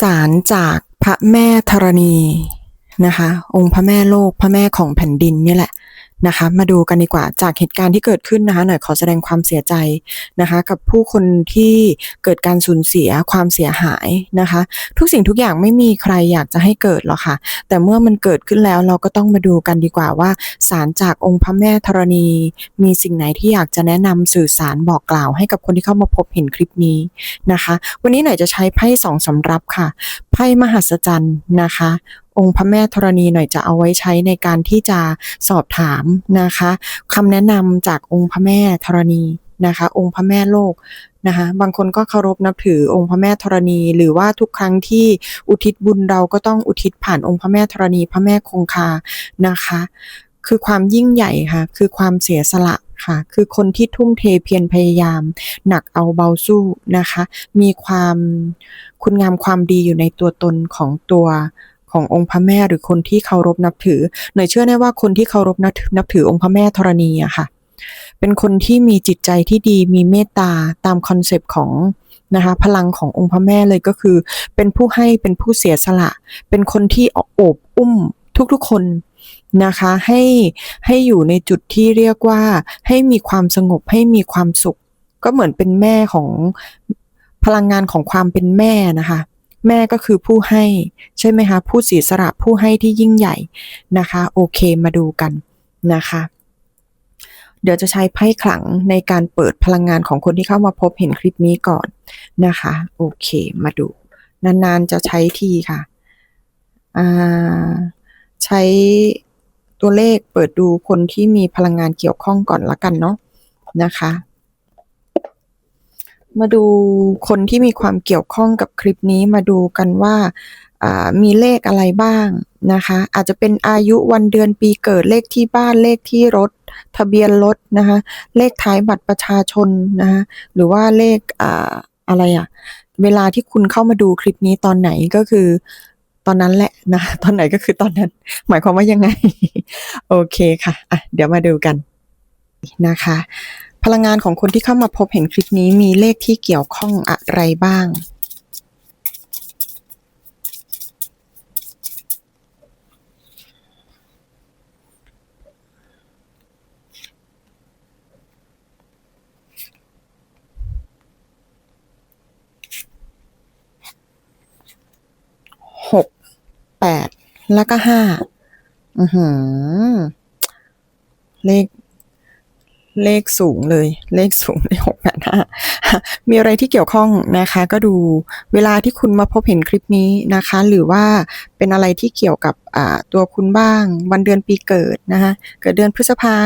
สารจากพระแม่ธรณีนะคะ องค์พระแม่โลกพระแม่ของแผ่นดินนี่แหละ นะคะ มาดูกันดีกว่าจากเหตุการณ์ที่เกิดขึ้นนะคะหน่อยขอแสดงความเสียใจนะคะ กับผู้คนที่เกิดการสูญเสียความเสียหายนะคะ ทุกสิ่งทุกอย่างไม่มีใครอยากจะให้เกิดหรอกค่ะ แต่เมื่อมันเกิดขึ้นแล้วเราก็ต้องมาดูกันดีกว่าว่าสารจากองค์พระแม่ธรณี มีสิ่งไหนที่อยากจะแนะนำสื่อสารบอกกล่าวให้กับคนที่เข้ามาพบเห็นคลิปนี้นะคะ วันนี้หน่อยจะใช้ไพ่สองสำรับค่ะไพ่มหัศจรรย์นะคะ องค์พระแม่ธรณีหน่อยจะเอาไว้ใช้ในการที่จะสอบถามนะคะคำแนะนำจากองค์พระแม่ธรณีนะคะ องค์พระแม่โลกนะคะบางคนก็เคารพนับถือองค์พระแม่ธรณี หรือว่าทุกครั้งที่อุทิศบุญเราก็ต้องอุทิศผ่านองค์พระแม่ธรณี พระแม่คงคานะคะ คือความยิ่งใหญ่ค่ะ คือความเสียสละค่ะ คือคนที่ทุ่มเทเพียรพยายาม หนักเอาเบาสู้นะคะ มีความคุณงามความดีอยู่ในตัวตนของตัว ขององค์พระแม่หรือคนที่เคารพนับถือหน่อยเชื่อแน่ว่าคนที่เคารพนับนับถือองค์พระแม่ธรณีอะค่ะ เป็นคนที่มีจิตใจที่ดีมีเมตตาตามคอนเซปต์ของนะคะพลังขององค์พระแม่เลยก็คือ เป็นผู้ให้เป็นผู้เสียสละ เป็นคนที่โอบอุ้มทุกๆคนนะคะให้ให้อยู่ในจุดที่เรียกว่าให้มีความสงบให้มีความสุข ก็เหมือนเป็นแม่ของพลังงานของความเป็นแม่นะคะ แม่ก็คือผู้ให้ใช่ไหมคะ ผู้เสียสละผู้ให้ที่ยิ่งใหญ่นะคะ โอเคมาดูกันนะคะ เดี๋ยวจะใช้ไพ่ขลังในการเปิดพลังงานของคนที่เข้ามาพบเห็นคลิปนี้ก่อนนะคะ โอเคมาดู นานๆจะใช้ทีค่ะใช้ตัวเลขเปิดดูคนที่มีพลังงานเกี่ยวข้องก่อนละกันเนาะนะคะ มาดูคนที่มีความเกี่ยวข้องกับคลิปนี้มาดูกันว่ามีเลขอะไรบ้างนะคะ อาจจะเป็นอายุวันเดือนปีเกิดเลขที่บ้านเลขที่รถ ทะเบียนรถนะคะเลขท้ายบัตรประชาชนนะคะหรือว่าเลขออะไรอะเวลาที่คุณเข้ามาดูคลิปนี้ตอนไหนก็คือตอนนั้นแหละนะตอนไหนก็คือตอนนั้น หมายความว่ายังไง โอเคค่ะอะ เดี๋ยวมาดูกันนะคะ พลังงานของคนที่เข้ามาพบเห็นคลิปนี้มีเลขที่เกี่ยวข้องอะไรบ้าง หก แปด แล้วก็ห้า อือหือ เลข เลขสูงเลย เลขสูงเลยหกแปดห้ามีอะไรที่เกี่ยวข้องนะคะ ก็ดูเวลาที่คุณมาพบเห็นคลิปนี้นะคะ หรือว่าเป็นอะไรที่เกี่ยวกับตัวคุณบ้าง วันเดือนปีเกิดนะคะ เกิดเดือนพฤษภา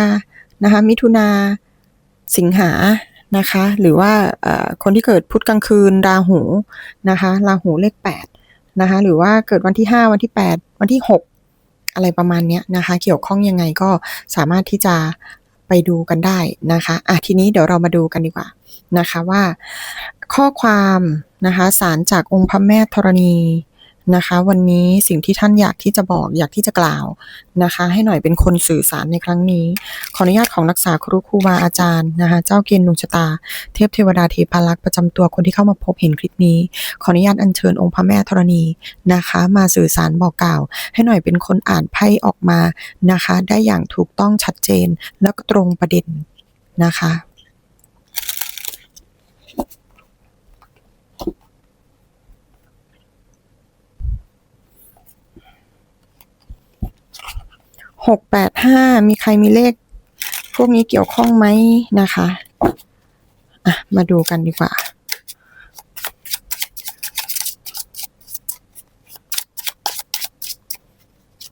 นะคะ มิถุนาสิงหานะคะ หรือว่าคนที่เกิดพุธกลางคืนราหูนะคะราหูเลขแปดนะคะ หรือว่าเกิดวันที่5วันที่8วันที่6อะไรประมาณนี้นะคะ เกี่ยวข้องยังไงก็สามารถที่จะ ไปดูกันได้นะคะอะทีนี้เดี๋ยวเรามาดูกันดีกว่านะคะว่า ข้อความนะคะสารจากองค์พระแม่ธรณี นะคะ วันนี้สิ่งที่ท่านอยากที่จะบอกอยากที่จะกล่าวนะคะ ให้หน่อยเป็นคนสื่อสารในครั้งนี้ ขออนุญาตของนักษาครูครูบาอาจารย์นะคะเจ้าเกณฑ์ดวงชะตา เทพเทวดาเทพารักษ์ประจำตัวคนที่เข้ามาพบเห็นคลิปนี้ ขออนุญาตอัญเชิญองค์พระแม่ธรณีนะคะ มาสื่อสารบอกกล่าว ให้หน่อยเป็นคนอ่านไพ่ออกมานะคะ ได้อย่างถูกต้องชัดเจนแล้วก็ตรงประเด็นนะคะ หกแปดห้ามีใครมีเลข พวกนี้เกี่ยวข้องไหมนะคะอะมาดูกันดีกว่า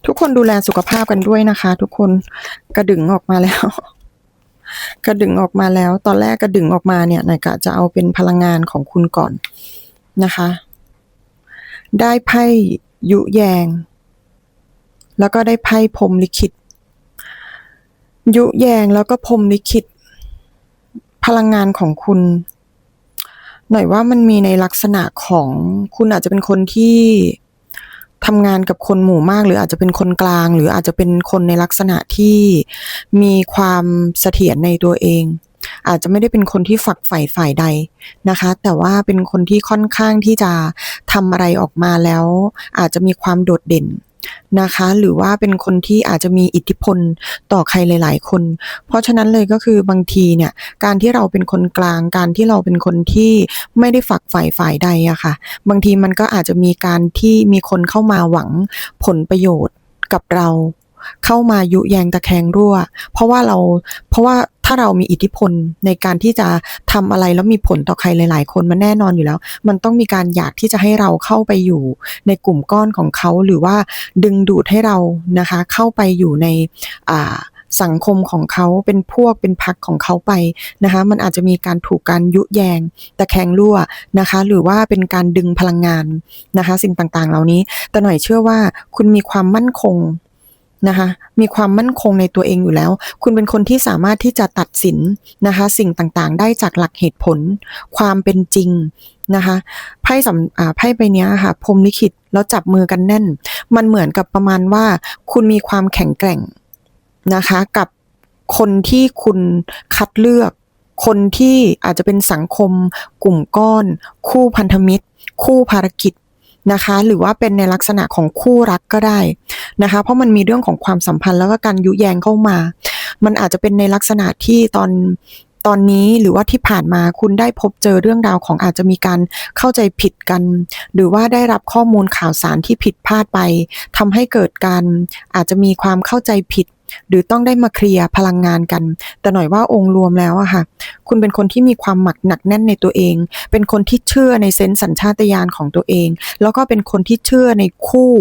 ทุกคนดูแลสุขภาพกันด้วยนะคะ ทุกคนกระดึงออกมาแล้ว กระดึงออกมาแล้ว ตอนแรกกระดึงออกมาเนี่ยนายกะจะเอาเป็นพลังงานของคุณก่อนนะคะ ได้ไพ่ยุแยง แล้วก็ได้ไพ่พรมลิขิต ยุแยงแล้วก็พรมลิขิต พลังงานของคุณ หน่อยว่ามันมีในลักษณะของคุณอาจจะเป็นคนที่ทำงานกับคนหมู่มาก หรืออาจจะเป็นคนกลาง หรืออาจจะเป็นคนในลักษณะที่มีความเสถียรในตัวเอง อาจจะไม่ได้เป็นคนที่ฝักใฝ่ฝ่ายใดนะคะ แต่ว่าเป็นคนที่ค่อนข้างที่จะทำอะไรออกมาแล้ว อาจจะมีความโดดเด่น นะคะ หรือว่าเป็นคนที่อาจจะมีอิทธิพลต่อใครหลาย ๆ คน เพราะฉะนั้นเลยก็คือบางทีเนี่ยการที่เราเป็นคนกลาง การที่เราเป็นคนที่ไม่ได้ฝักฝ่ายฝ่ายใดอะค่ะ บางทีมันก็อาจจะมีการที่มีคนเข้ามาหวังผลประโยชน์กับเรา เข้ามายุแยงตะแคงรั่ว เพราะว่าเราเพราะว่าถ้าเรามีอิทธิพลในการที่จะทำอะไรแล้วมีผลต่อใครหลาย ๆ คนมันแน่นอนอยู่แล้ว มันต้องมีการอยากที่จะให้เราเข้าไปอยู่ในกลุ่มก้อนของเขาหรือว่าดึงดูดให้เรานะคะ เข้าไปอยู่ในอ่าสังคมของเขาเป็นพวกเป็นพักของเขาไปนะคะมันอาจจะมีการถูกการยุแยงตะแคงรั่วนะคะ หรือว่าเป็นการดึงพลังงานนะคะ สิ่งต่างๆ เหล่านี้ แต่หน่อยเชื่อว่าคุณมีความมั่นคง นะคะมีความมั่นคงในตัวเองอยู่แล้ว คุณเป็นคนที่สามารถที่จะตัดสินนะคะสิ่งต่างๆ ได้จากหลักเหตุผล ความเป็นจริงนะคะไพ่สำไพ่ใบนี้ค่ะพรมลิขิตแล้วจับมือกันแน่น มันเหมือนกับประมาณว่า คุณมีความแข็งแกร่งนะคะกับคนที่คุณคัดเลือก คนที่อาจจะเป็นสังคม กลุ่มก้อน คู่พันธมิตร คู่ภารกิจ นะคะ หรือว่าเป็นในลักษณะของคู่รักก็ได้นะคะ เพราะมันมีเรื่องของความสัมพันธ์แล้วก็การยุแยงเข้ามา มันอาจจะเป็นในลักษณะที่ตอน ตอนนี้หรือว่าที่ผ่านมาคุณได้พบเจอเรื่องราวของอาจจะมีการเข้าใจผิดกัน หรือว่าได้รับข้อมูลข่าวสารที่ผิดพลาดไปทำให้เกิดการอาจจะมีความเข้าใจผิด หรือต้องได้มาเคลียร์พลังงานกัน แต่หน่อยว่าองค์รวมแล้วอะค่ะ คุณเป็นคนที่มีความหมักหนักแน่นในตัวเอง เป็นคนที่เชื่อในเซนส์สัญชาตญาณของตัวเอง แล้วก็เป็นคนที่เชื่อในคู่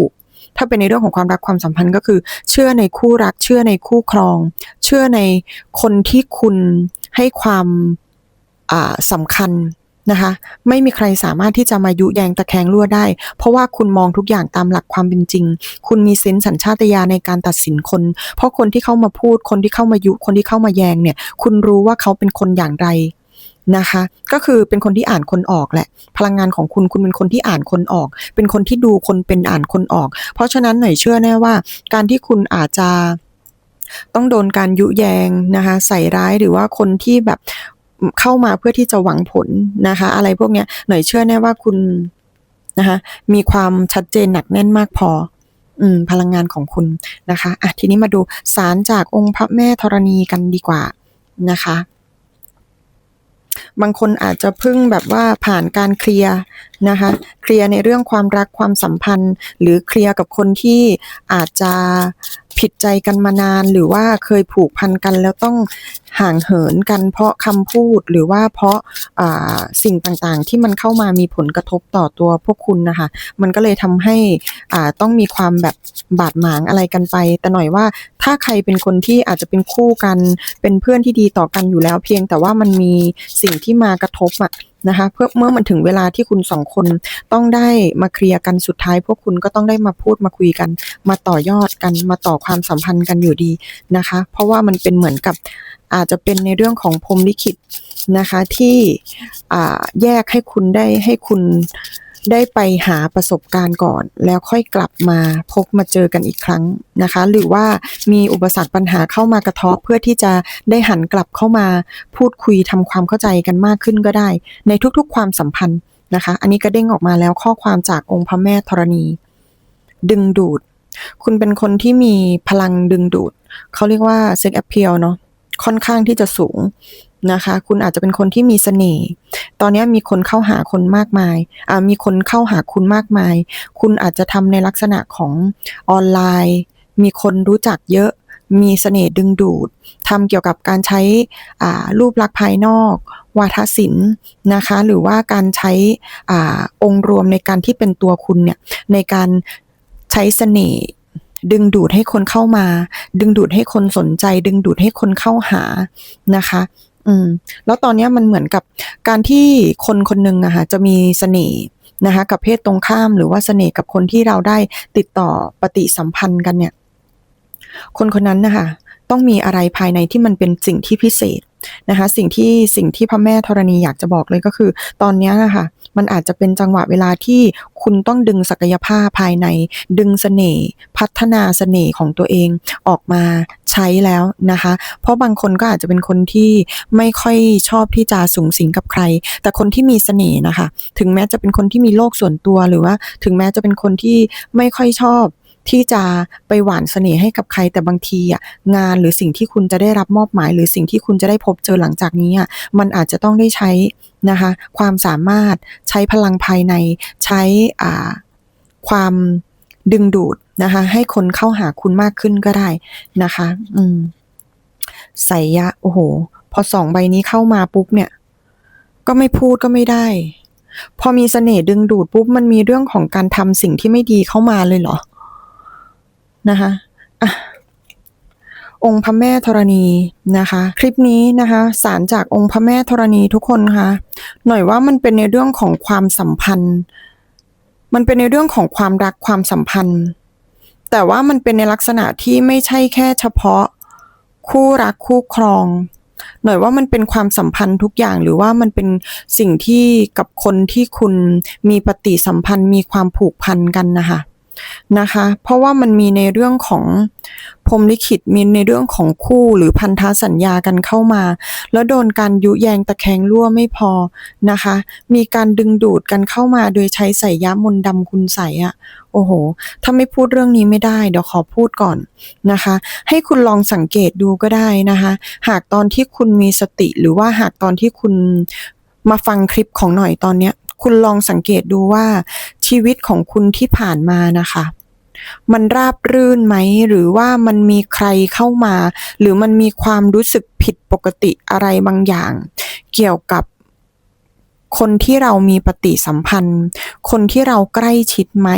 ถ้าเป็นในเรื่องของความรักความสัมพันธ์ก็คือ เชื่อในคู่รักเชื่อในคู่ครอง เชื่อในคนที่คุณให้ความสำคัญนะคะ ไม่มีใครสามารถที่จะมายุแยงตะแคงรั่วได้ เพราะว่าคุณมองทุกอย่างตามหลักความเป็นจริง คุณมีเซนส์สัญชาตญาณในการตัดสินคน เพราะคนที่เข้ามาพูด คนที่เข้ามายุ คนที่เข้ามาแยงเนี่ย คุณรู้ว่าเขาเป็นคนอย่างไรนะคะ ก็คือเป็นคนที่อ่านคนออกแหละ พลังงานของคุณ คุณเป็นคนที่อ่านคนออก เป็นคนที่ดูคนเป็นอ่านคนออก เพราะฉะนั้นหน่อยเชื่อแน่ว่า การที่คุณอาจจะ ต้องโดนการยุแยงนะคะ ใส่ร้ายหรือว่าคนที่แบบเข้ามาเพื่อที่จะหวังผลนะคะ อะไรพวกเนี้ยหน่อยเชื่อแน่ว่าคุณนะคะมีความชัดเจนหนักแน่นมากพออืมพลังงานของคุณนะคะอะทีนี้มาดูสารจากองค์พระแม่ธรณีกันดีกว่านะคะ บางคนอาจจะพิ่งแบบว่าผ่านการเคลียร์นะคะ เคลียร์ในเรื่องความรักความสัมพันธ์ หรือเคลียร์กับคนที่อาจจะ ผิดใจกันมานานหรือว่าเคยผูกพันกันแล้วต้องห่างเหินกันเพราะคำพูดหรือว่าเพราะาสิ่งต่างๆ ที่มันเข้ามามีผลกระทบต่อตัวพวกคุณนะคะ มันก็เลยทำให้ต้องมีความแบบบาดหมางอะไรกันไป แต่หน่อยว่าถ้าใครเป็นคนที่อาจจะเป็นคู่กันเป็นเพื่อนที่ดีต่อกันอยู่แล้ว เพียงแต่ว่ามันมีสิ่งที่มากระทบอะ นะคะเพื่อเมื่อมันถึงเวลาที่คุณสองคนต้องได้มาเคลียร์กันสุดท้าย พวกคุณก็ต้องได้มาพูดมาคุยกัน มาต่อยอดกันมาต่อความสัมพันธ์กันอยู่ดีนะคะ เพราะว่ามันเป็นเหมือนกับอาจจะเป็นในเรื่องของพรมลิขิตนะคะที่อ่าแยกให้คุณได้ให้คุณ ได้ไปหาประสบการณ์ก่อน แล้วค่อยกลับมาพบมาเจอกันอีกครั้งนะคะ หรือว่ามีอุปสรรคปัญหาเข้ามากระทบเพื่อที่จะได้หันกลับเข้ามาพูดคุยทำความเข้าใจกันมากขึ้นก็ได้ ในทุกๆ ความสัมพันธ์นะคะ อันนี้ก็เด้งออกมาแล้วข้อความจากองค์พระแม่ธรณี ดึงดูด คุณเป็นคนที่มีพลังดึงดูด เขาเรียกว่าเซ็กแอพเพียลเนาะ ค่อนข้างที่จะสูงนะคะ คุณอาจจะเป็นคนที่มีเสน่ห์ ตอนนี้มีคนเข้าหาคนมากมาย อ่า มีคนเข้าหาคุณมากมาย คุณอาจจะทำในลักษณะของออนไลน์ มีคนรู้จักเยอะ มีเสน่ห์ดึงดูด ทำเกี่ยวกับการใช้ อ่า รูปลักษณ์ภายนอก วาทศิลป์นะคะ หรือว่าการใช้ อ่า องค์รวมในการที่เป็นตัวคุณเนี่ย ในการใช้เสน่ห์ ดึงดูดให้คนเข้ามา ดึงดูดให้คนสนใจ ดึงดูดให้คนเข้าหานะคะอืมแล้วตอนนี้มันเหมือนกับการที่คนคนหนึ่งอะค่ะจะมีเสน่ห์นะคะกับเพศตรงข้ามหรือว่าเสน่ห์กับคนที่เราได้ติดต่อปฏิสัมพันธ์กันเนี่ย คนคนนั้นนะคะต้องมีอะไรภายในที่มันเป็นสิ่งที่พิเศษนะคะ สิ่งที่สิ่งที่พระแม่ธรณีอยากจะบอกเลยก็คือ ตอนนี้นะคะ มันอาจจะเป็นจังหวะเวลาที่คุณต้องดึงศักยภาพภายใน ดึงเสน่ห์พัฒนาเสน่ห์ของตัวเองออกมาใช้แล้วนะคะ เพราะบางคนก็อาจจะเป็นคนที่ไม่ค่อยชอบที่จะสูงสิงกับใคร แต่คนที่มีเสน่ห์นะคะ ถึงแม้จะเป็นคนที่มีโลกส่วนตัวหรือว่า ถึงแม้จะเป็นคนที่ไม่ค่อยชอบ ที่จะไปหวานเสน่ห์ให้กับใครแต่บางทีอะงานหรือสิ่งที่คุณจะได้รับมอบหมาย หรือสิ่งที่คุณจะได้พบเจอหลังจากนี้อะมันอาจจะต้องได้ใช้นะคะความสามารถใช้พลังภายในใช้อ่าความดึงดูดนะคะให้คนเข้าหาคุณมากขึ้นก็ได้นะคะ อืมไสยะ โอ้โห พอสองใบนี้เข้ามาปุ๊บเนี่ย ก็ไม่พูดก็ไม่ได้ พอมีเสน่ห์ดึงดูดปุ๊บมันมีเรื่องของการทำสิ่งที่ไม่ดีเข้ามาเลยเหรอ นะคะอะองค์พระแม่ธรณีนะคะ คลิปนี้นะคะสารจากองค์พระแม่ธรณีทุกคนคะหน่อยว่ามันเป็นในเรื่องของความสัมพันธ์ มันเป็นในเรื่องของความรักความสัมพันธ์ แต่ว่ามันเป็นในลักษณะที่ไม่ใช่แค่เฉพาะ คู่รักคู่ครอง หน่อยว่ามันเป็นความสัมพันธ์ทุกอย่างหรือว่ามันเป็นสิ่งที่กับคนที่คุณมีปฏิสัมพันธ์มีความผูกพันกันนะคะ นะคะ เพราะว่ามันมีในเรื่องของพรมลิขิตมีในเรื่องของคู่หรือพันธสัญญากันเข้ามา แล้วโดนการยุแยงตะแคงรั่วไม่พอนะคะ มีการดึงดูดกันเข้ามาโดยใช้ใส่ยามนดำคุณใสอะโอ้โห ถ้าไม่พูดเรื่องนี้ไม่ได้เดี๋ยวขอพูดก่อนนะคะ ให้คุณลองสังเกตดูก็ได้นะคะ หากตอนที่คุณมีสติหรือว่าหากตอนที่คุณมาฟังคลิปของหน่อยตอนเนี้ย คุณลองสังเกตดูว่าชีวิตของคุณที่ผ่านมานะคะ มันราบรื่นไหม หรือว่ามันมีใครเข้ามา หรือมันมีความรู้สึกผิดปกติอะไรบางอย่าง เกี่ยวกับคนที่เรามีปฏิสัมพันธ์ คนที่เราใกล้ชิดไหม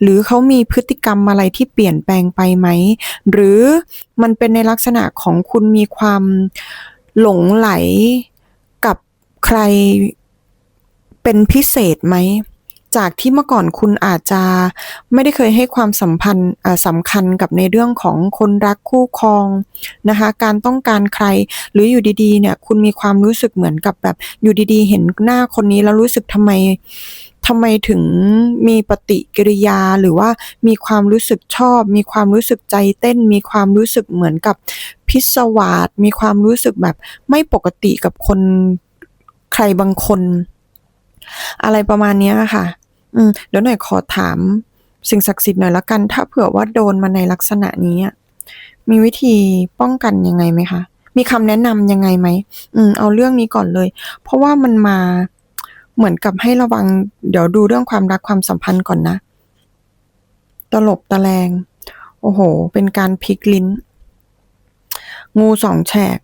หรือเขามีพฤติกรรมอะไรที่เปลี่ยนแปลงไปไหม หรือมันเป็นในลักษณะของคุณมีความหลงไหลกับใคร เป็นพิเศษไหม จากที่เมื่อก่อนคุณอาจจะไม่ได้เคยให้ความสัมพันธ์สำคัญกับในเรื่องของคนรักคู่ครองนะคะ การต้องการใครหรืออยู่ดีๆเนี่ยคุณมีความรู้สึกเหมือนกับแบบอยู่ดีๆ เห็นหน้าคนนี้แล้วรู้สึกทำไมทำไมถึงมีปฏิกิริยาหรือว่ามีความรู้สึกชอบ มีความรู้สึกใจเต้น มีความรู้สึกเหมือนกับพิศวาสมีความรู้สึกแบบไม่ปกติกับคนใครบางคน อะไรประมาณนี้ค่ะ อืมเดี๋ยวหน่อยขอถามสิ่งศักดิ์สิทธิ์หน่อยละกัน ถ้าเผื่อว่าโดนมาในลักษณะนี้มีวิธีป้องกันยังไงไหมคะ มีคำแนะนำยังไงไหม อืม เอาเรื่องนี้ก่อนเลย เพราะว่ามันมาเหมือนกับให้ระวัง เดี๋ยวดูเรื่องความรักความสัมพันธ์ก่อนนะ ตลบตะแลง โอ้โห เป็นการพลิกลิ้น งูสองแฉก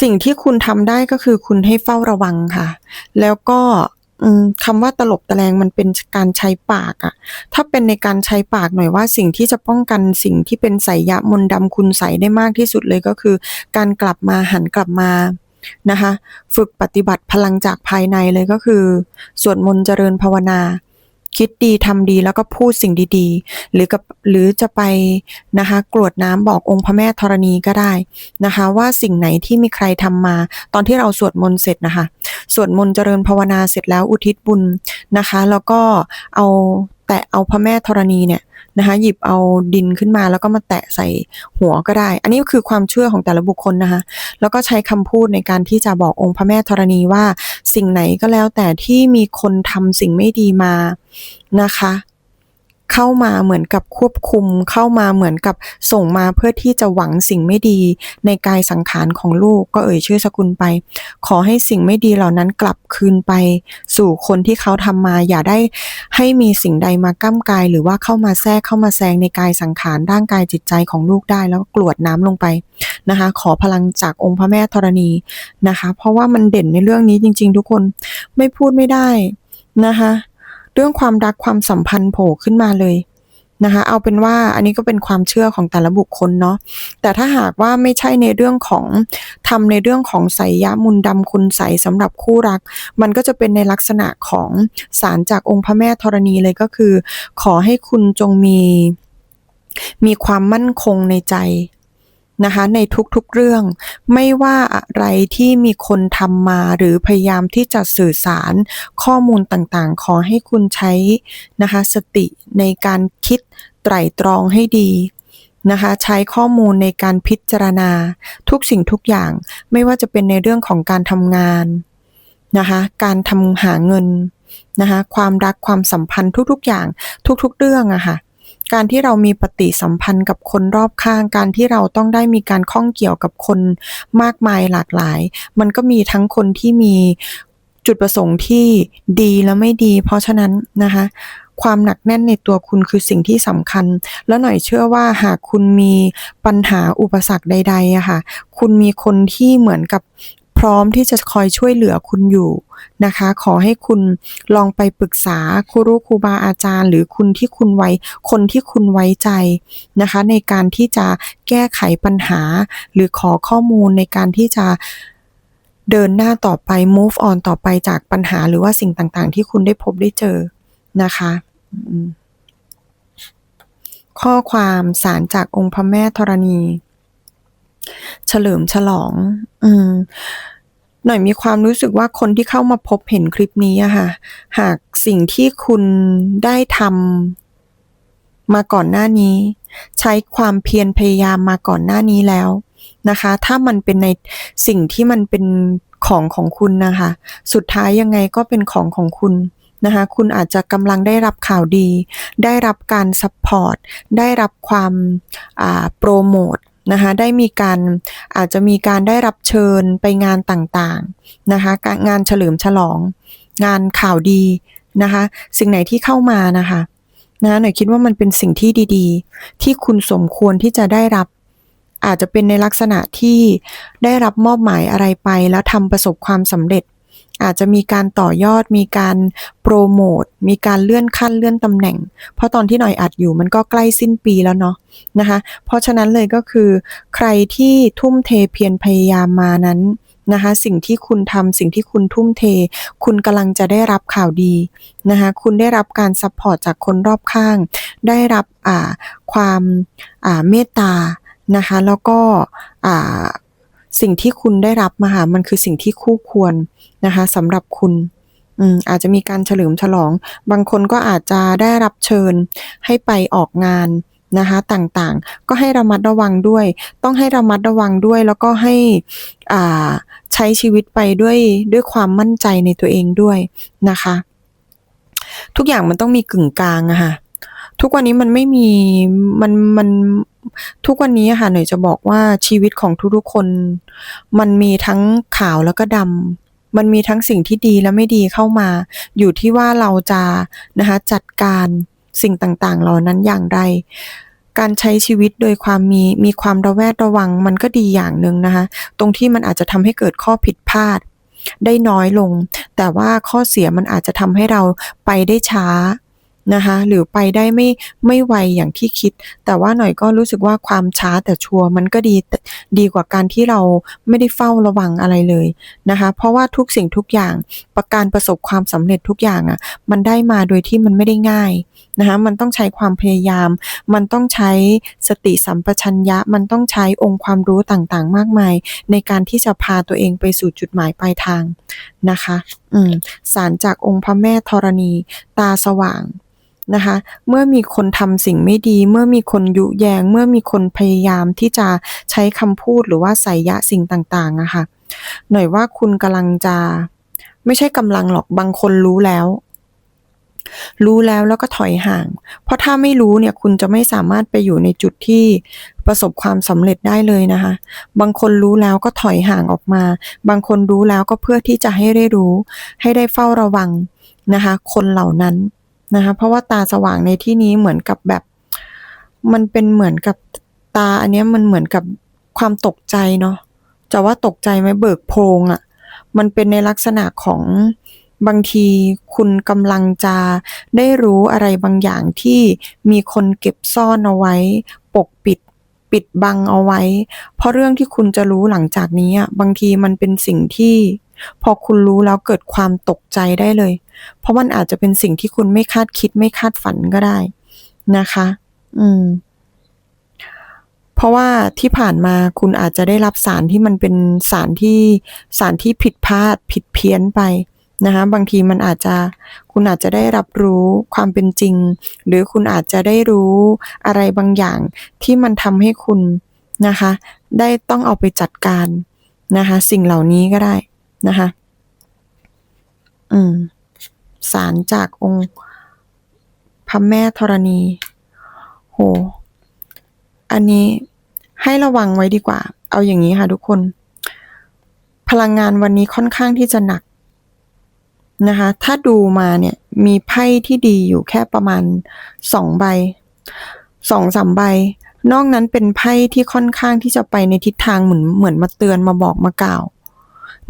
สิ่งที่คุณทำได้ก็คือคุณให้เฝ้าระวังค่ะ แล้วก็คำว่าตลบตะแลงมันเป็นการใช้ปากอะถ้าเป็นในการใช้ปากหน่อยว่าสิ่งที่จะป้องกันสิ่งที่เป็นไสยะมนดำคุณใสได้มากที่สุดเลยก็คือ การกลับมาหันกลับมานะคะ ฝึกปฏิบัติพลังจากภายในเลยก็คือ สวดมนต์เจริญภาวนา คิดดีทำดีแล้วก็พูดสิ่งดีๆ หรือกับหรือจะไปนะคะกรวดน้ำบอกองค์พระแม่ธรณีก็ได้นะคะ ว่าสิ่งไหนที่มีใครทำมา ตอนที่เราสวดมนต์เสร็จนะคะสวดมนต์เจริญภาวนาเสร็จแล้วอุทิศบุญนะคะ แล้วก็เอาแต่เอาพระแม่ธรณีเนี่ย นะคะหยิบเอาดินขึ้นมาแล้วก็มาแตะใส่หัวก็ได้ อันนี้คือความเชื่อของแต่ละบุคคลนะคะ แล้วก็ใช้คำพูดในการที่จะบอกองค์พระแม่ธรณีว่า สิ่งไหนก็แล้วแต่ที่มีคนทำสิ่งไม่ดีมานะคะ เข้ามาเหมือนกับควบคุม เข้ามาเหมือนกับส่งมาเพื่อที่จะหวังสิ่งไม่ดี ในกายสังขารของลูกก็เอ่ยชื่อสกุลไป ขอให้สิ่งไม่ดีเหล่านั้นกลับคืนไป สู่คนที่เขาทำมาอย่าได้ให้มีสิ่งใดมาก้ำกายหรือว่าเข้ามาแทรกเข้ามาแซงในกายสังขารร่างกายจิตใจของลูกได้แล้วก็กรวดน้ำลงไปนะคะ ขอพลังจากองค์พระแม่ธรณีนะคะ เพราะว่ามันเด่นในเรื่องนี้จริง ๆ ทุกคนไม่พูดไม่ได้นะคะ เรื่องความรักความสัมพันธ์โผล่ขึ้นมาเลยนะคะเอาเป็นว่าอันนี้ก็เป็นความเชื่อของแต่ละบุคคลเนาะแต่ถ้าหากว่าไม่ใช่ในเรื่องของทำในเรื่องของไสยะมุนต์ดำคุณใสสำหรับคู่รัก มันก็จะเป็นในลักษณะของสารจากองค์พระแม่ธรณีเลยก็คือ ขอให้คุณจงมี มีความมั่นคงในใจ นะคะในทุกๆเรื่อง ไม่ว่าอะไรที่มีคนทำมาหรือพยายามที่จะสื่อสารข้อมูลต่างๆ ขอให้คุณใช้นะคะสติในการคิดไตร่ตรองให้ดีนะคะใช้ข้อมูลในการพิจารณาทุกสิ่งทุกอย่างไม่ว่าจะเป็นในเรื่องของการทำงานนะคะการทำหาเงินนะคะความรักความสัมพันธ์ทุกๆอย่างทุกๆเรื่องอะค่ะ การที่เรามีปฏิสัมพันธ์กับคนรอบข้าง การที่เราต้องได้มีการข้องเกี่ยวกับคนมากมายหลากหลาย มันก็มีทั้งคนที่มีจุดประสงค์ที่ดีและไม่ดี เพราะฉะนั้นนะคะความหนักแน่นในตัวคุณคือสิ่งที่สำคัญ แล้วหน่อยเชื่อว่าหากคุณมีปัญหาอุปสรรคใดๆอะค่ะ คุณมีคนที่เหมือนกับพร้อมที่จะคอยช่วยเหลือคุณอยู่ นะคะ ขอให้คุณลองไปปรึกษาครูรู้ครูบาอาจารย์ หรือคุณที่คุณไว้คนที่คุณไว้ใจนะคะ ในการที่จะแก้ไขปัญหา หรือขอข้อมูลในการที่จะเดินหน้าต่อไป move on ต่อไปจากปัญหาหรือว่าสิ่งต่างๆ ที่คุณได้พบได้เจอนะคะข้อความสารจากองค์พระแม่ธรณี เฉลิมฉลอง อืม หน่อยมีความรู้สึกว่าคนที่เข้ามาพบเห็นคลิปนี้อะค่ะ หากสิ่งที่คุณได้ทำมาก่อนหน้านี้ ใช้ความเพียรพยายามมาก่อนหน้านี้แล้วนะคะ ถ้ามันเป็นในสิ่งที่มันเป็นของของคุณนะคะ สุดท้ายยังไงก็เป็นของของคุณนะคะ คุณอาจจะกำลังได้รับข่าวดี ได้รับการซัพพอร์ต ได้รับความอ่าโปรโมท นะคะได้มีการอาจจะมีการได้รับเชิญไปงานต่างๆนะคะงานเฉลิมฉลอง งานข่าวดีนะคะสิ่งไหนที่เข้ามานะคะนะหน่อยคิดว่ามันเป็นสิ่งที่ดีๆ ที่คุณสมควรที่จะได้รับ อาจจะเป็นในลักษณะที่ได้รับมอบหมายอะไรไป แล้วทำประสบความสำเร็จ อาจจะมีการต่อยอด มีการโปรโมทมีการเลื่อนขั้นเลื่อนตำแหน่ง เพราะตอนที่หน่อยอัดอยู่มันก็ใกล้สิ้นปีแล้วเนาะนะคะ เพราะฉะนั้นเลยก็คือ ใครที่ทุ่มเทเพียรพยายามมานั้นนะคะสิ่งที่คุณทำสิ่งที่คุณทุ่มเท คุณกำลังจะได้รับข่าวดีนะคะคุณได้รับการซัพพอร์ตจากคนรอบข้าง ได้รับความเมตตานะคะแล้วก็ สิ่งที่คุณได้รับมาค่ะมันคือสิ่งที่คู่ควรนะคะสำหรับคุณอืมอาจจะมีการเฉลิมฉลอง บางคนก็อาจจะได้รับเชิญให้ไปออกงานนะคะต่างๆ ก็ให้ระมัดระวังด้วย ต้องให้ระมัดระวังด้วย แล้วก็ให้อ่าใช้ชีวิตไปด้วยด้วยความมั่นใจในตัวเองด้วยนะคะ ทุกอย่างมันต้องมีกึ่งกลางอะค่ะ ทุกวันนี้มันไม่มีมันมันทุกวันนี้ค่ะหน่อยจะบอกว่าชีวิตของทุกๆคน มันมีทั้งขาวแล้วก็ดำมันมีทั้งสิ่งที่ดีและไม่ดีเข้ามา อยู่ที่ว่าเราจะนะคะจัดการสิ่งต่างๆ เหล่านั้นอย่างไร การใช้ชีวิตโดยความมีมีความระแวดระวังมันก็ดีอย่างหนึ่งนะคะตรงที่มันอาจจะทำให้เกิดข้อผิดพลาดได้น้อยลง แต่ว่าข้อเสียมันอาจจะทำให้เราไปได้ช้า นะคะหรือไปได้ไม่ไม่ไวอย่างที่คิด แต่ว่าหน่อยก็รู้สึกว่าความช้าแต่ชัวร์มันก็ดีดีกว่าการที่เราไม่ได้เฝ้าระวังอะไรเลยนะคะ เพราะว่าทุกสิ่งทุกอย่างประการประสบความสำเร็จทุกอย่างอะ่ะมันได้มาโดยที่มันไม่ได้ง่ายนะคะมันต้องใช้ความพยายาม มันต้องใช้สติสัมปชัญญะ มันต้องใช้องค์ความรู้ต่างๆ มากมาย ในการที่จะพาตัวเองไปสู่จุดหมายปลายทางนะคะ อืมสารจากองค์พระแม่ธรณี ตาสว่าง นะคะ เมื่อมีคนทำสิ่งไม่ดี เมื่อมีคนยุแยง เมื่อมีคนพยายามที่จะใช้คำพูดหรือว่าใส่ยะสิ่งต่างๆอะค่ะ หน่อยว่าคุณกำลังจะไม่ใช่กำลังหรอกบางคนรู้แล้ว รู้แล้วแล้วก็ถอยห่าง เพราะถ้าไม่รู้เนี่ยคุณจะไม่สามารถไปอยู่ในจุดที่ประสบความสำเร็จได้เลยนะคะ บางคนรู้แล้วก็ถอยห่างออกมา บางคนรู้แล้วก็เพื่อที่จะให้ได้รู้ ให้ได้เฝ้าระวังนะคะ คนเหล่านั้น นะคะเพราะว่าตาสว่างในที่นี้เหมือนกับแบบ มันเป็นเหมือนกับตาอันนี้มันเหมือนกับความตกใจเนาะจะว่าตกใจไหมเบิกโพงอะ่ะ มันเป็นในลักษณะของบางทีคุณกำลังจะได้รู้อะไรบางอย่างที่มีคนเก็บซ่อนเอาไว้ ปกปิดปิดบังเอาไว้ เพราะเรื่องที่คุณจะรู้หลังจากนี้อะบางทีมันเป็นสิ่งที่ พอคุณรู้แล้วเกิดความตกใจได้เลย เพราะมันอาจจะเป็นสิ่งที่คุณไม่คาดคิดไม่คาดฝันก็ได้นะคะ อืม เพราะว่าที่ผ่านมาคุณอาจจะได้รับสารที่มันเป็นสารที่สารที่ผิดพลาดผิดเพี้ยนไปนะคะบางทีมันอาจจะคุณอาจจะได้รับรู้ความเป็นจริง หรือคุณอาจจะได้รู้อะไรบางอย่างที่มันทำให้คุณนะคะ ได้ต้องเอาไปจัดการนะคะ สิ่งเหล่านี้ก็ได้นะคะ อืม สารจากองค์พระแม่ธรณี โห อันนี้ให้ระวังไว้ดีกว่า เอาอย่างนี้ค่ะทุกคน พลังงานวันนี้ค่อนข้างที่จะหนักนะคะ ถ้าดูมาเนี่ยมีไพ่ที่ดีอยู่แค่ประมาณสองใบสองสามใบ นอกนั้นเป็นไพ่ที่ค่อนข้างที่จะไปในทิศทางเหมือนเหมือนมาเตือนมาบอกมากล่าว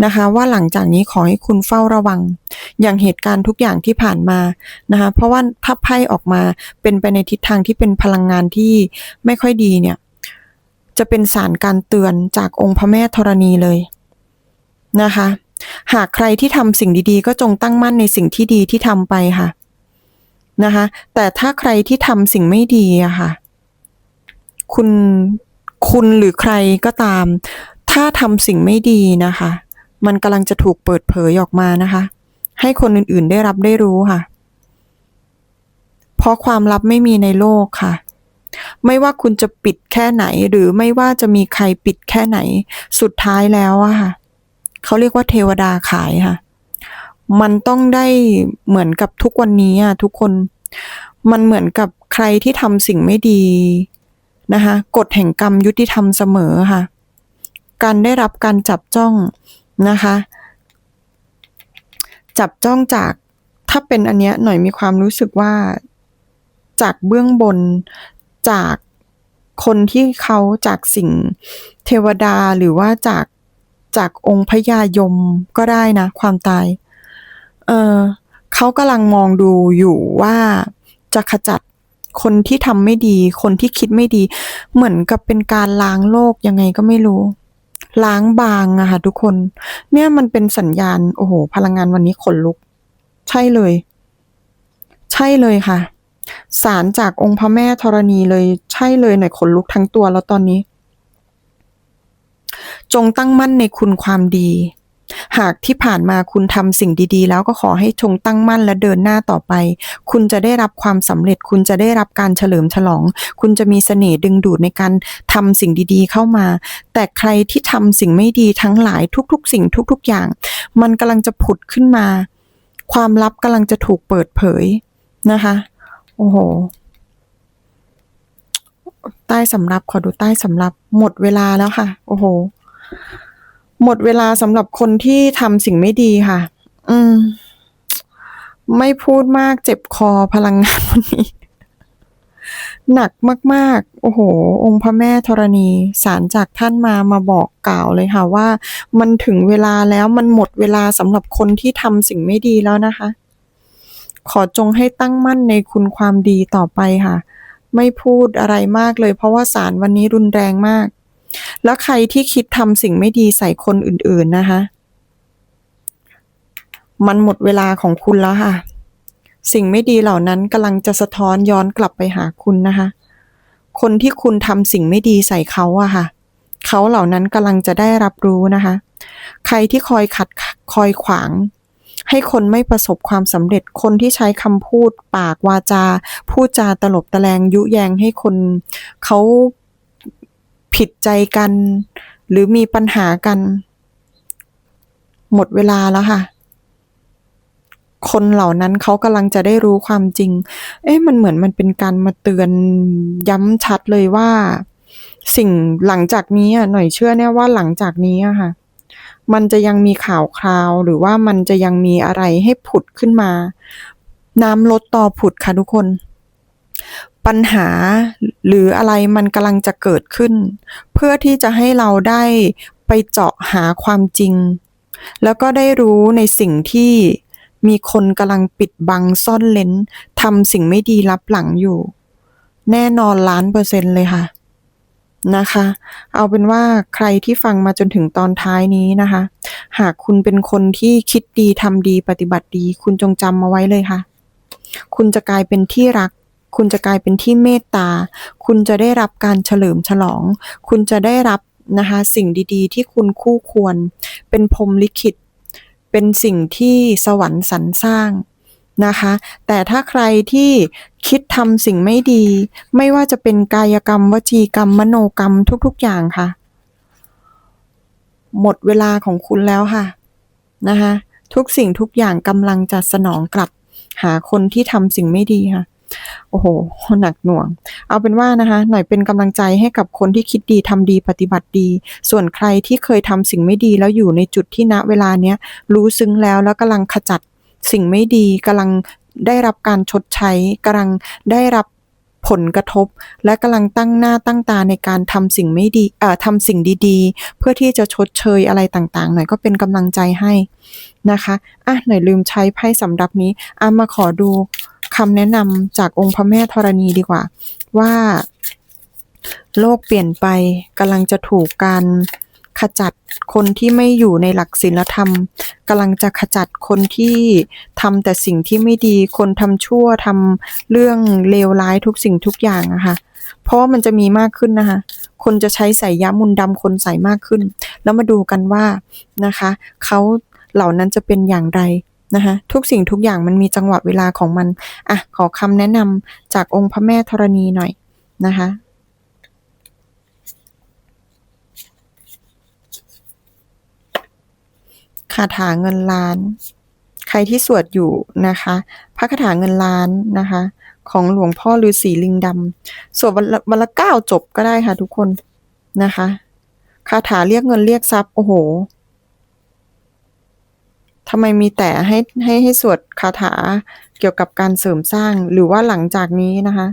นะคะ ว่าหลังจากนี้ขอให้คุณเฝ้าระวัง อย่างเหตุการณ์ทุกอย่างที่ผ่านมานะคะ เพราะว่าถ้าไพ่ออกมาเป็นไปในทิศทางที่เป็นพลังงานที่ไม่ค่อยดีเนี่ย จะเป็นสารการเตือนจากองค์พระแม่ธรณีเลยนะคะ หากใครที่ทำสิ่งดีๆ ก็จงตั้งมั่นในสิ่งที่ดีที่ทำไปค่ะนะคะ แต่ถ้าใครที่ทำสิ่งไม่ดีอะค่ะ คุณคุณหรือใครก็ตาม ถ้าทำสิ่งไม่ดีนะคะ มันกำลังจะถูกเปิดเผยออกมานะคะ ให้คนอื่นๆได้รับได้รู้ค่ะ เพราะความลับไม่มีในโลกค่ะ ไม่ว่าคุณจะปิดแค่ไหน หรือไม่ว่าจะมีใครปิดแค่ไหน สุดท้ายแล้วอะค่ะเขาเรียกว่าเทวดาขายค่ะ มันต้องได้เหมือนกับทุกวันนี้อะทุกคน มันเหมือนกับใครที่ทำสิ่งไม่ดีนะคะกฎแห่งกรรมยุติธรรมเสมอค่ะ การได้รับการจับจ้อง นะคะ จับจ้องจากถ้าเป็นอันเนี้ยหน่อยมีความรู้สึกว่าจากเบื้องบนจากคนที่เขาจากสิ่งเทวดาหรือว่าจากจากองค์พญายมก็ได้นะ ความตาย เออเขากำลังมองดูอยู่ว่าจะขจัดคนที่ทำไม่ดี คนที่คิดไม่ดี เหมือนกับเป็นการล้างโลกยังไงก็ไม่รู้ ล้างบางอะค่ะทุกคน เนี่ยมันเป็นสัญญาณ โอ้โห พลังงานวันนี้ขนลุก ใช่เลย ใช่เลยค่ะ สารจากองค์พระแม่ธรณีเลย ใช่เลยหน่อยขนลุกทั้งตัวแล้วตอนนี้ จงตั้งมั่นในคุณความดี หากที่ผ่านมาคุณทำสิ่งดีๆ แล้วก็ขอให้จงตั้งมั่นและเดินหน้าต่อไป คุณจะได้รับความสำเร็จ คุณจะได้รับการเฉลิมฉลอง คุณจะมีเสน่ห์ดึงดูดในการทำสิ่งดีๆเข้ามา แต่ใครที่ทำสิ่งไม่ดีทั้งหลายทุกๆ สิ่งทุกๆ อย่าง มันกำลังจะผุดขึ้นมา ความลับกำลังจะถูกเปิดเผยนะคะ โอ้โหใต้สำรับขอดูใต้สำรับหมดเวลาแล้วค่ะ โอ้โห หมดเวลาสำหรับคนที่ทำสิ่งไม่ดีค่ะ อืม ไม่พูดมากเจ็บคอพลังงานวันนี้ หนักมาก ๆ โอ้โห องค์พระแม่ธรณีสารจากท่านมามาบอกกล่าวเลยค่ะ ว่า มันถึงเวลาแล้วมันหมดเวลาสำหรับคนที่ทำสิ่งไม่ดีแล้วนะคะ ขอจงให้ตั้งมั่นในคุณความดีต่อไปค่ะ ไม่พูดอะไรมากเลย เพราะว่าสารวันนี้รุนแรงมาก แล้วใครที่คิดทำสิ่งไม่ดีใส่คนอื่นๆนะคะ มันหมดเวลาของคุณแล้วค่ะ สิ่งไม่ดีเหล่านั้นกำลังจะสะท้อนย้อนกลับไปหาคุณนะคะ คนที่คุณทำสิ่งไม่ดีใส่เขาอะค่ะ เขาเหล่านั้นกำลังจะได้รับรู้นะคะ ใครที่คอยขัดคอยขวางให้คนไม่ประสบความสำเร็จ คนที่ใช้คำพูดปากวาจา พูดจาตลบตะแลงยุแยงให้คนเขา ผิดใจกัน หรือมีปัญหากัน หมดเวลาแล้วค่ะ คนเหล่านั้นเขากำลังจะได้รู้ความจริง เอ๊ะมันเหมือนมันเป็นการมาเตือนย้ำชัดเลยว่า สิ่งหลังจากนี้อะหน่อยเชื่อแน่ว่าหลังจากนี้อะค่ะ มันจะยังมีข่าวคราวหรือว่ามันจะยังมีอะไรให้ผุดขึ้นมา น้ำลดต่อผุดค่ะทุกคน ปัญหาหรืออะไรมันกำลังจะเกิดขึ้น เพื่อที่จะให้เราได้ไปเจาะหาความจริง แล้วก็ได้รู้ในสิ่งที่มีคนกำลังปิดบังซ่อนเลนทำสิ่งไม่ดีลับหลังอยู่ แน่นอนล้านเปอร์เซ็นต์เลยค่ะนะคะ เอาเป็นว่าใครที่ฟังมาจนถึงตอนท้ายนี้นะคะ หากคุณเป็นคนที่คิดดีทำดีปฏิบัติดี คุณจงจำมาไว้เลยค่ะ คุณจะกลายเป็นที่รัก คุณจะกลายเป็นที่เมตตา คุณจะได้รับการเฉลิมฉลอง คุณจะได้รับนะคะสิ่งดี ๆ ที่คุณคู่ควร เป็นพรมลิขิต เป็นสิ่งที่สวรรค์สรรสร้างนะคะ แต่ถ้าใครที่คิดทำสิ่งไม่ดี ไม่ว่าจะเป็นกายกรรม วจีกรรม มโนกรรมทุก ๆ อย่างค่ะ หมดเวลาของคุณแล้วค่ะนะคะทุกสิ่งทุกอย่างกำลังจะสนองกลับ หาคนที่ทำสิ่งไม่ดีค่ะ โอ้โหหนักหน่วง เอาเป็นว่านะคะ หน่อยเป็นกำลังใจให้กับคนที่คิดดีทำดีปฏิบัติดี ส่วนใครที่เคยทำสิ่งไม่ดีแล้วอยู่ในจุดที่ณเวลาเนี้ยรู้ซึ้งแล้วแล้วกำลังขจัดสิ่งไม่ดีกำลังได้รับการชดใช้กำลังได้รับ ผลกระทบ และกำลังตั้งหน้าตั้งตาในการทำสิ่งไม่ดีเอ่อทำสิ่งดีๆ เพื่อที่จะชดเชยอะไรต่างๆ หน่อยก็เป็นกำลังใจให้นะคะอะหน่อยลืมใช้ไพ่สำหรับนี้อะมาขอดูคำแนะนำจากองค์พระแม่ธรณีดีกว่า ว่า โลกเปลี่ยนไปกำลังจะถูกการ ขจัดคนที่ไม่อยู่ในหลักศีลธรรมกำลังจะขจัดคนที่ทำแต่สิ่งที่ไม่ดีคนทำชั่วทำเรื่องเลวร้ายทุกสิ่งทุกอย่างอะค่ะเพราะว่ามันจะมีมากขึ้นนะคะ คนจะใช้ใส่ยามุนดำคนใส่มากขึ้น แล้วมาดูกันว่านะคะเขาเหล่านั้นจะเป็นอย่างไรนะคะทุกสิ่งทุกอย่างมันมีจังหวะเวลาของมันอะขอคำแนะนำจากองค์พระแม่ธรณีหน่อยนะคะ คาถาเงินล้าน ใครที่สวดอยู่นะคะ พระคาถาเงินล้านนะคะ ของหลวงพ่อฤาษีลิงดำสวดวันละวันละเก้าจบก็ได้ค่ะทุกคนนะคะ คาถาเรียกเงินเรียกทรัพย์โอ้โหทำไมมีแต่ให้ให้ให้สวดคาถาเกี่ยวกับการเสริมสร้างหรือว่าหลังจากนี้นะคะ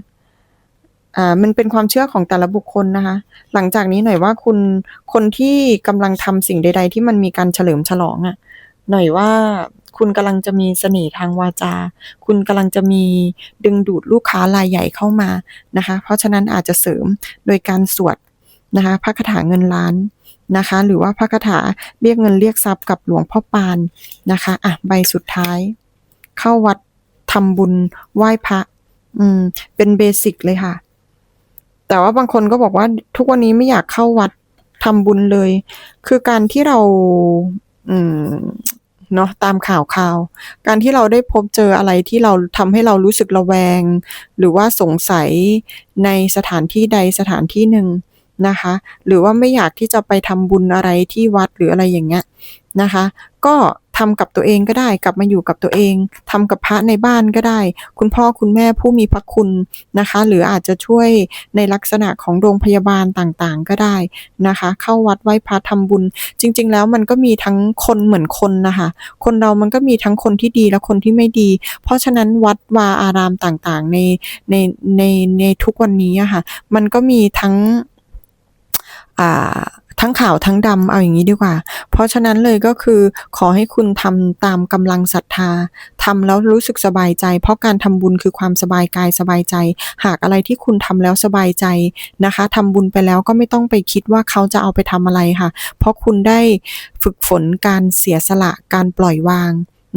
อ่ามันเป็นความเชื่อของแต่ละบุคคลนะคะ หลังจากนี้หน่อยว่าคุณคนที่กำลังทำสิ่งใด ๆ ที่มันมีการเฉลิมฉลองอะ่ะหน่อยว่าคุณกำลังจะมีเสน่ห์ทางวาจา คุณกำลังจะมีดึงดูดลูกค้ารายใหญ่เข้ามานะคะ เพราะฉะนั้นอาจจะเสริมโดยการสวดนะคะพระคาถาเงินล้านนะคะ หรือว่าพระคาถาเรียกเงินเรียกทรัพย์กับหลวงพ่อปานนะคะอะใบสุดท้าย เข้าวัดทำบุญไหว้พระ อืม เป็นเบสิกเลยค่ะ แต่ว่าบางคนก็บอกว่าทุกวันนี้ไม่อยากเข้าวัดทำบุญเลย คือการที่เรา อืมเนาะตามข่าวข่าว การที่เราได้พบเจออะไรที่เราทำให้เรารู้สึกระแวง หรือว่าสงสัยในสถานที่ใดสถานที่หนึ่งนะคะ หรือว่าไม่อยากที่จะไปทำบุญอะไรที่วัดหรืออะไรอย่างเงี้ยนะคะ ก็ ทำกับตัวเองก็ได้ กลับมาอยู่กับตัวเองทำกับพระในบ้านก็ได้ คุณพ่อคุณแม่ผู้มีพระคุณนะคะ หรืออาจจะช่วยในลักษณะของโรงพยาบาลต่างๆ ก็ได้นะคะ เข้าวัดไหว้พระทำบุญ จริง ๆ แล้วมันก็มีทั้งคนเหมือนคนนะคะ คนเรามันก็มีทั้งคนที่ดีและคนที่ไม่ดี เพราะฉะนั้นวัดวาอารามต่างๆ ในในในในทุกวันนี้อะค่ะ มันก็มีทั้งอ่า ทั้งขาวทั้งดำเอาอย่างนี้ดีกว่า เพราะฉะนั้นเลยก็คือขอให้คุณทำตามกำลังศรัทธาทำแล้วรู้สึกสบายใจ เพราะการทำบุญคือความสบายกายสบายใจ หากอะไรที่คุณทำแล้วสบายใจนะคะทำบุญไปแล้วก็ไม่ต้องไปคิดว่าเขาจะเอาไปทำอะไรค่ะ เพราะคุณได้ฝึกฝนการเสียสละการปล่อยวาง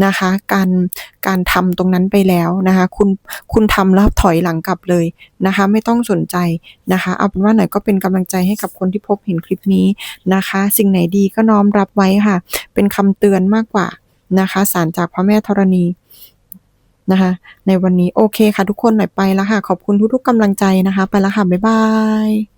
นะคะ การการทำตรงนั้นไปแล้วนะคะ คุณคุณทำแล้วถอยหลังกลับเลยนะคะ ไม่ต้องสนใจนะคะ เอาเป็นว่าหน่อยก็เป็นกำลังใจให้กับคนที่พบเห็นคลิปนี้นะคะ สิ่งไหนดีก็น้อมรับไว้ค่ะ เป็นคำเตือนมากกว่านะคะ สารจากพระแม่ธรณีนะคะ ในวันนี้โอเคค่ะทุกคนหน่อยไปแล้วค่ะ ขอบคุณทุกๆกำลังใจนะคะ ไปแล้วค่ะ บ๊ายบาย